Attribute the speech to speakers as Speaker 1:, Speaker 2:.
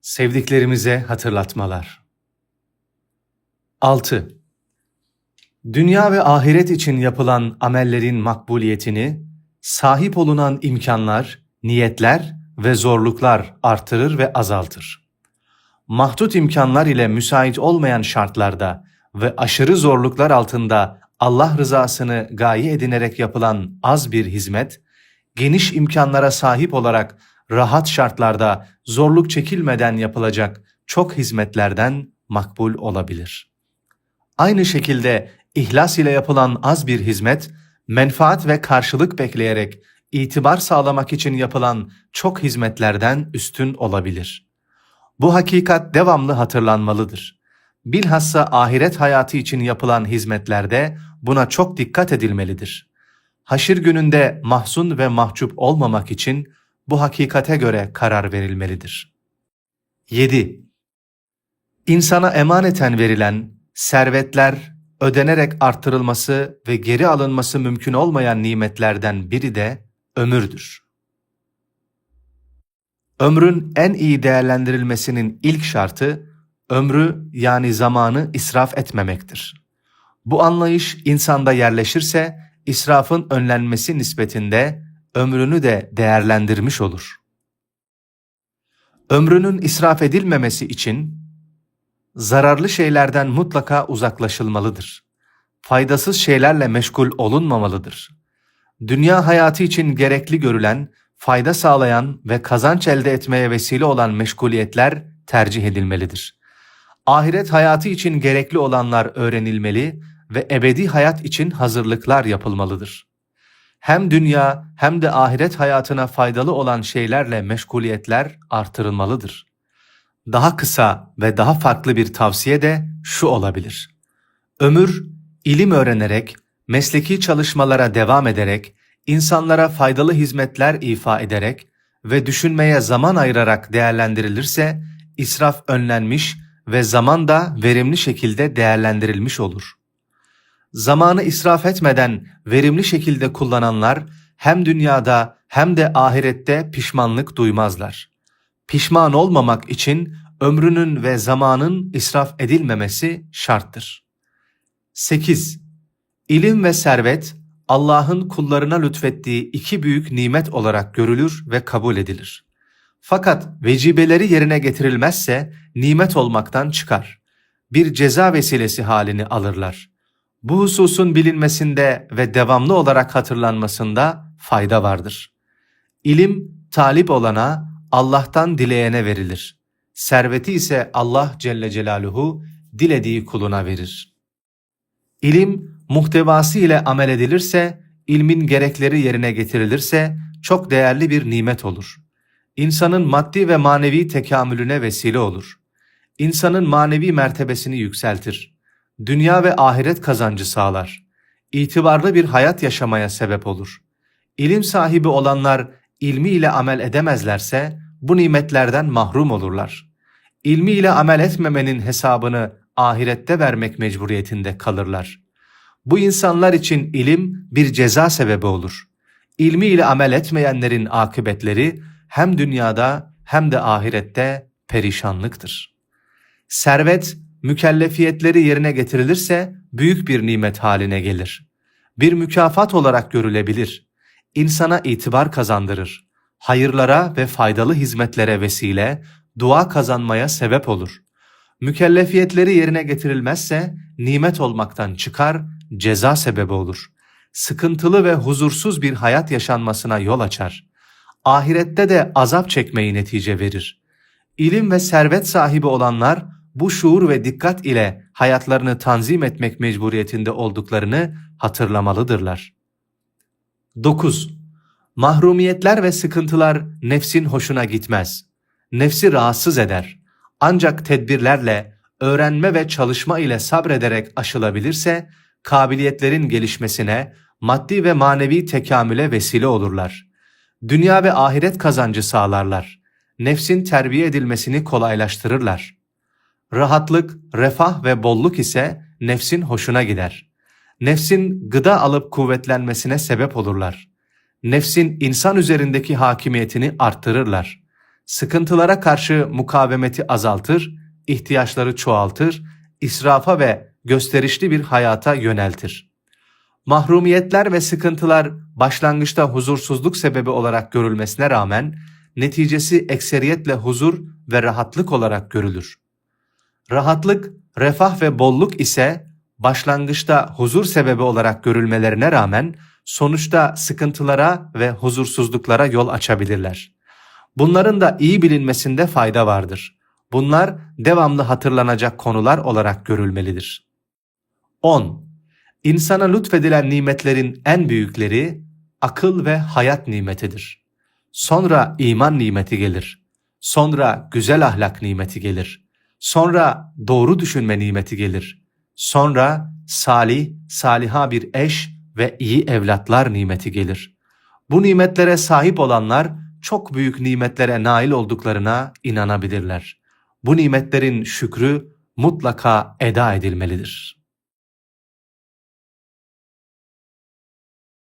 Speaker 1: Sevdiklerimize hatırlatmalar. 6. Dünya ve ahiret için yapılan amellerin makbuliyetini sahip olunan imkanlar, niyetler ve zorluklar artırır ve azaltır. Mahdut imkanlar ile müsait olmayan şartlarda ve aşırı zorluklar altında Allah rızasını gaye edinerek yapılan az bir hizmet, geniş imkanlara sahip olarak rahat şartlarda zorluk çekilmeden yapılacak çok hizmetlerden makbul olabilir. Aynı şekilde ihlas ile yapılan az bir hizmet, menfaat ve karşılık bekleyerek itibar sağlamak için yapılan çok hizmetlerden üstün olabilir. Bu hakikat devamlı hatırlanmalıdır. Bilhassa ahiret hayatı için yapılan hizmetlerde buna çok dikkat edilmelidir. Haşir gününde mahzun ve mahcup olmamak için bu hakikate göre karar verilmelidir. 7. İnsana emaneten verilen servetler ödenerek artırılması ve geri alınması mümkün olmayan nimetlerden biri de ömürdür. Ömrün en iyi değerlendirilmesinin ilk şartı ömrü yani zamanı israf etmemektir. Bu anlayış insanda yerleşirse israfın önlenmesi nispetinde ömrünü de değerlendirmiş olur. Ömrünün israf edilmemesi için zararlı şeylerden mutlaka uzaklaşılmalıdır. Faydasız şeylerle meşgul olunmamalıdır. Dünya hayatı için gerekli görülen, fayda sağlayan ve kazanç elde etmeye vesile olan meşguliyetler tercih edilmelidir. Ahiret hayatı için gerekli olanlar öğrenilmeli ve ebedi hayat için hazırlıklar yapılmalıdır. Hem dünya hem de ahiret hayatına faydalı olan şeylerle meşguliyetler artırılmalıdır. Daha kısa ve daha farklı bir tavsiye de şu olabilir. Ömür, ilim öğrenerek, mesleki çalışmalara devam ederek, insanlara faydalı hizmetler ifa ederek ve düşünmeye zaman ayırarak değerlendirilirse, israf önlenmiş ve zaman da verimli şekilde değerlendirilmiş olur. Zamanı israf etmeden verimli şekilde kullananlar hem dünyada hem de ahirette pişmanlık duymazlar. Pişman olmamak için ömrünün ve zamanın israf edilmemesi şarttır. 8. İlim ve servet Allah'ın kullarına lütfettiği iki büyük nimet olarak görülür ve kabul edilir. Fakat vecibeleri yerine getirilmezse nimet olmaktan çıkar. Bir ceza vesilesi halini alırlar. Bu hususun bilinmesinde ve devamlı olarak hatırlanmasında fayda vardır. İlim talip olana, Allah'tan dileyene verilir. Serveti ise Allah Celle Celaluhu dilediği kuluna verir. İlim muhtevası ile amel edilirse, ilmin gerekleri yerine getirilirse çok değerli bir nimet olur. İnsanın maddi ve manevi tekamülüne vesile olur. İnsanın manevi mertebesini yükseltir. Dünya ve ahiret kazancı sağlar. İtibarlı bir hayat yaşamaya sebep olur. İlim sahibi olanlar ilmi ile amel edemezlerse bu nimetlerden mahrum olurlar. İlmi ile amel etmemenin hesabını ahirette vermek mecburiyetinde kalırlar. Bu insanlar için ilim bir ceza sebebi olur. İlmi ile amel etmeyenlerin akıbetleri hem dünyada hem de ahirette perişanlıktır. Servet, mükellefiyetleri yerine getirilirse büyük bir nimet haline gelir. Bir mükafat olarak görülebilir. İnsana itibar kazandırır. Hayırlara ve faydalı hizmetlere vesile, dua kazanmaya sebep olur. Mükellefiyetleri yerine getirilmezse nimet olmaktan çıkar, ceza sebebi olur. Sıkıntılı ve huzursuz bir hayat yaşanmasına yol açar. Ahirette de azap çekmeyi netice verir. İlim ve servet sahibi olanlar bu şuur ve dikkat ile hayatlarını tanzim etmek mecburiyetinde olduklarını hatırlamalıdırlar. 9. Mahrumiyetler ve sıkıntılar nefsin hoşuna gitmez. Nefsi rahatsız eder. Ancak tedbirlerle, öğrenme ve çalışma ile sabrederek aşılabilirse, kabiliyetlerin gelişmesine, maddi ve manevi tekamüle vesile olurlar. Dünya ve ahiret kazancı sağlarlar. Nefsin terbiye edilmesini kolaylaştırırlar. Rahatlık, refah ve bolluk ise nefsin hoşuna gider. Nefsin gıda alıp kuvvetlenmesine sebep olurlar. Nefsin insan üzerindeki hakimiyetini arttırırlar. sıkıntılara karşı mukavemeti azaltır, ihtiyaçları çoğaltır, israfa ve gösterişli bir hayata yöneltir. Mahrumiyetler ve sıkıntılar başlangıçta huzursuzluk sebebi olarak görülmesine rağmen neticesi ekseriyetle huzur ve rahatlık olarak görülür. Rahatlık, refah ve bolluk ise başlangıçta huzur sebebi olarak görülmelerine rağmen sonuçta sıkıntılara ve huzursuzluklara yol açabilirler. Bunların da iyi bilinmesinde fayda vardır. Bunlar devamlı hatırlanacak konular olarak görülmelidir. 10. İnsana lütfedilen nimetlerin en büyükleri akıl ve hayat nimetidir. Sonra iman nimeti gelir. Sonra güzel ahlak nimeti gelir. Sonra doğru düşünme nimeti gelir. Sonra salih, saliha bir eş ve iyi evlatlar nimeti gelir. Bu nimetlere sahip olanlar çok büyük nimetlere nail olduklarına inanabilirler. Bu nimetlerin şükrü mutlaka eda edilmelidir.